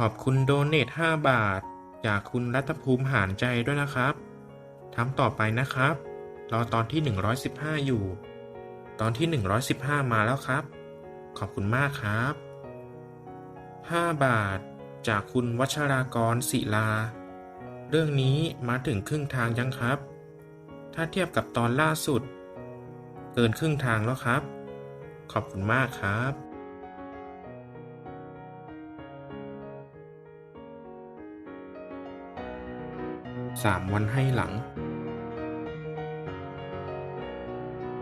ขอบคุณโดเนท5บาท จากคุณรัตภูมิหานใจด้วยนะครับทำต่อไปนะครับ รอตอนที่ 115 อยู่ ตอนที่ 115 มาแล้วครับ ขอบคุณมากครับ 5 บาท จากคุณวัชรากรศิลา เรื่องนี้มาถึงครึ่งทางยังครับ ถ้าเทียบกับตอนล่าสุด เกินครึ่งทางแล้วครับ ขอบคุณมากครับ สามวันให้หลัง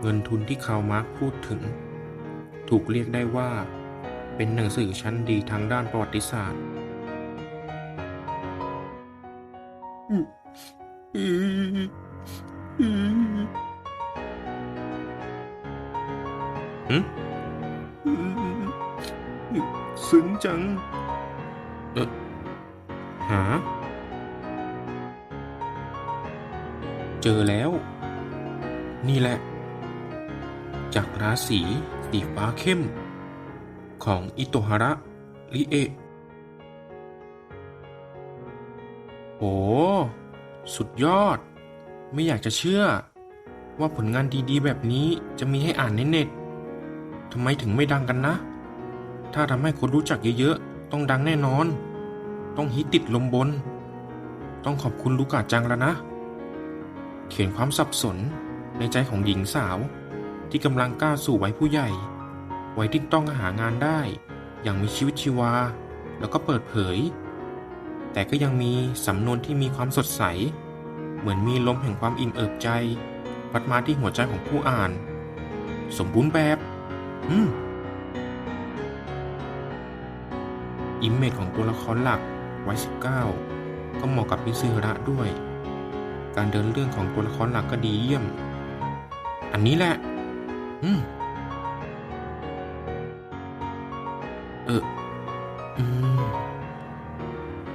เงินทุนที่เขามาร์คพูดถึง ถูกเรียกได้ว่า เป็นหนังสือชั้นดีทางด้านประวัติศาสตร์หืมซึ้งจัง เออหา เจอแล้ว นี่แหละ จากราศีสีฟ้าเข้ม ของอิโตฮาระริเอะโอ้สุดยอด ไม่อยากจะเชื่อ ว่าผลงานดีๆ แบบนี้จะมีให้อ่านในเน็ตทำไมถึงไม่ดังกันนะ ถ้าทำให้คนรู้จักเยอะๆ ต้องดังแน่นอน ต้องฮิตติดลมบน ต้องขอบคุณลูกาจังแล้วนะ เขียนความสับสนในใจของหญิงสาว ที่กำลังก้าวสู่วัยผู้ใหญ่ วัยที่ต้องหางานได้ อย่างมีชีวิตชีวา แล้วก็เปิดเผย แต่ก็ยังมีสำนวนที่มีความสดใส เหมือนมีลมแห่งความอิ่มเอิบใจ พัดมาที่หัวใจของผู้อ่าน สมบูรณ์แบบ อืมอิมเมจของตัวละครหลักวัย19 ก็เหมาะกับมิซึระด้วย การเดินเรื่องของตัวละครหลักก็ดีเยี่ยม อันนี้แหละ อืม เออ อืม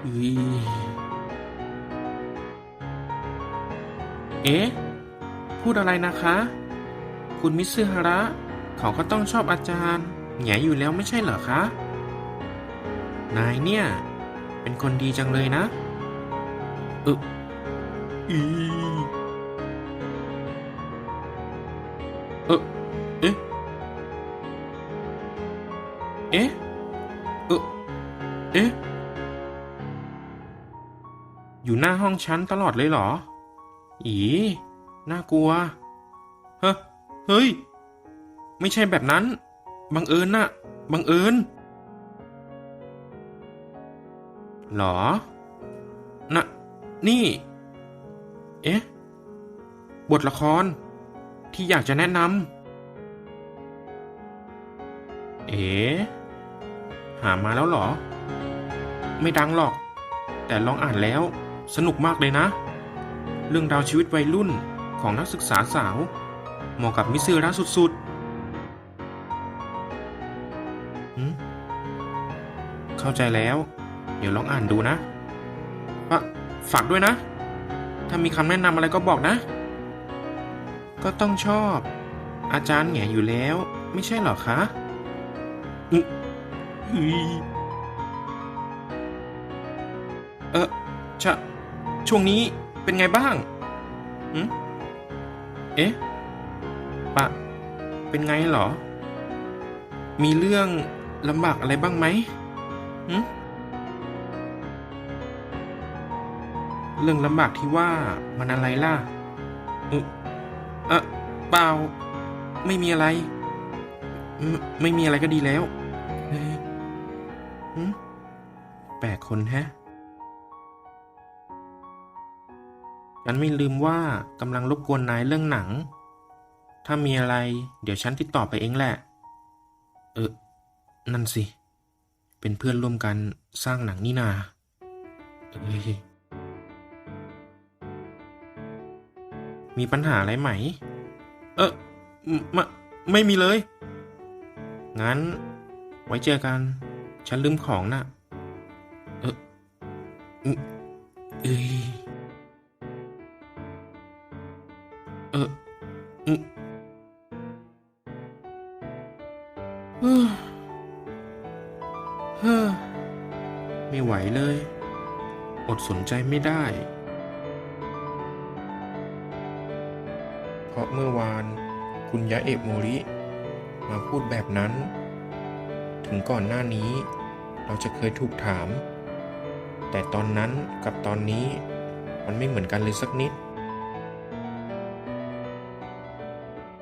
อุ๊ยเอ๊ะ พูดอะไรนะคะ คุณมิซึฮาระ เขาก็ต้องชอบอาจารย์แหงอยู่แล้วไม่ใช่เหรอคะ นายเนี่ย เป็นคนดีจังเลยนะเอ ออีเออเอ๊ะ เอ๊ะ เออเอ๊ะ อยู่หน้าห้องฉันตลอดเลยเหรอ อี น่ากลัว เฮ้เฮ้ย ไม่ใช่แบบนั้น บังเอิญน่ะ บังเอิญหรอ น่ะ นี่ เอ๊ะ บทละคร ที่อยากจะแนะนำ เอ๋หามาแล้วเหรอ ไม่ดังหรอก แต่ลองอ่านแล้วสนุกมากเลยนะ เรื่องราวชีวิตวัยรุ่นของนักศึกษาสาว เหมาะกับมิซึระสุดๆ เข้าใจแล้ว เดี๋ยวลองอ่านดูนะ ฝากด้วยนะ ถ้ามีคำแนะนำอะไรก็บอกนะ ก็ต้องชอบ อาจารย์แหงอยู่แล้ว ไม่ใช่เหรอคะอืเออชะช่วงนี้เป็นไงบ้างหืมเอ๊ะ ปะ เป็นไงเหรอ มีเรื่องลำบากอะไรบ้างไหมหืม เรื่องลำบากที่ว่ามันอะไรล่ะเออเอะเปล่า ไม่มีอะไร ไม่ไม่มีอะไรก็ดีแล้วเฮ้ยหืมแปลกคนแฮะฉันไม่ลืมว่ากำลังรบกวนนายเรื่องหนัง ถ้ามีอะไร เดี๋ยวฉันติดต่อไปเองแหละ เออ นั่นสิ เป็นเพื่อนร่วมกันสร้างหนังนี่นา เอ้ย มีปัญหาอะไรไหม เออไม่ไม่มีเลย งั้น ไว้เจอกัน ฉันลืมของน่ะ เอออืมเอ้ยเออืมเฮ้อเฮ้อไม่ไหวเลย อดสนใจไม่ได้ เมื่อวาน คุณยะเอะโมริ มาพูดแบบนั้น ถึงก่อนหน้านี้ เราจะเคยถูกถาม แต่ตอนนั้นกับตอนนี้มันไม่เหมือนกันเลยสักนิด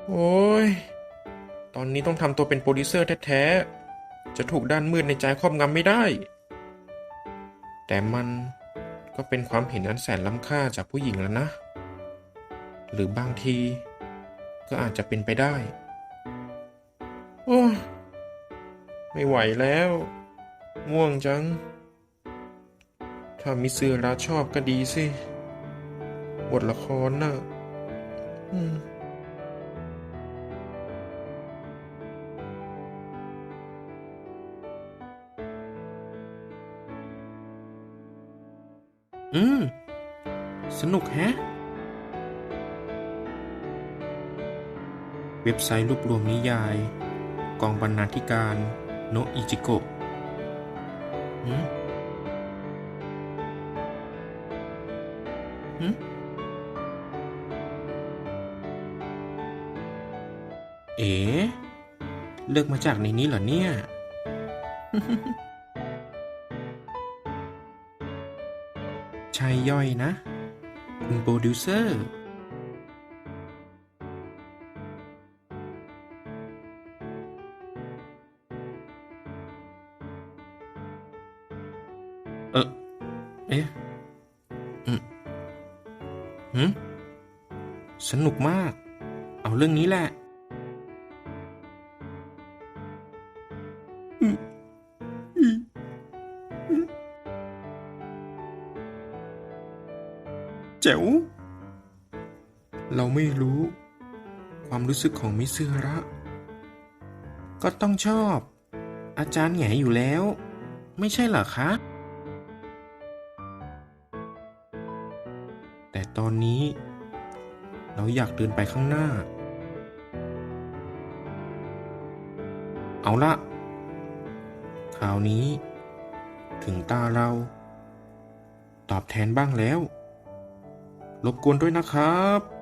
โอ้ย ตอนนี้ต้องทำตัวเป็นโปรดิวเซอร์แท้ๆ จะถูกด้านมืดในใจครอบงำไม่ได้ แต่มันก็เป็นความเห็นอันแสนล้ำค่าจากผู้หญิงแล้วนะ หรือบางที ก็อาจจะเป็นไปได้ โอ้ไม่ไหวแล้ว ง่วงจัง ถ้ามิซึระชอบก็ดีสิ บทละครน่ะอืมอืม สนุกแฮะ เว็บไซต์รวบรวมนิยาย กองบรรณาธิการ โนอิจิโกะหืมหืมเอ๋เลือกมาจากในนี้เหรอเนี่ย ชายย่อยนะ คุณโปรดิวเซอร์ เอ๊ะอืมหืมสนุกมาก เอาเรื่องนี้แหละอืมอืมอืมแจ๋ว เราไม่รู้ ความรู้สึกของมิซึฮาระ ก็ต้องชอบ อาจารย์แหงอยู่แล้ว ไม่ใช่เหรอคะ ตอนนี้ เราอยากเดินไปข้างหน้า เอาละคราวนี้ ถึงตาเรา ตอบแทนบ้างแล้ว รบกวนด้วยนะครับ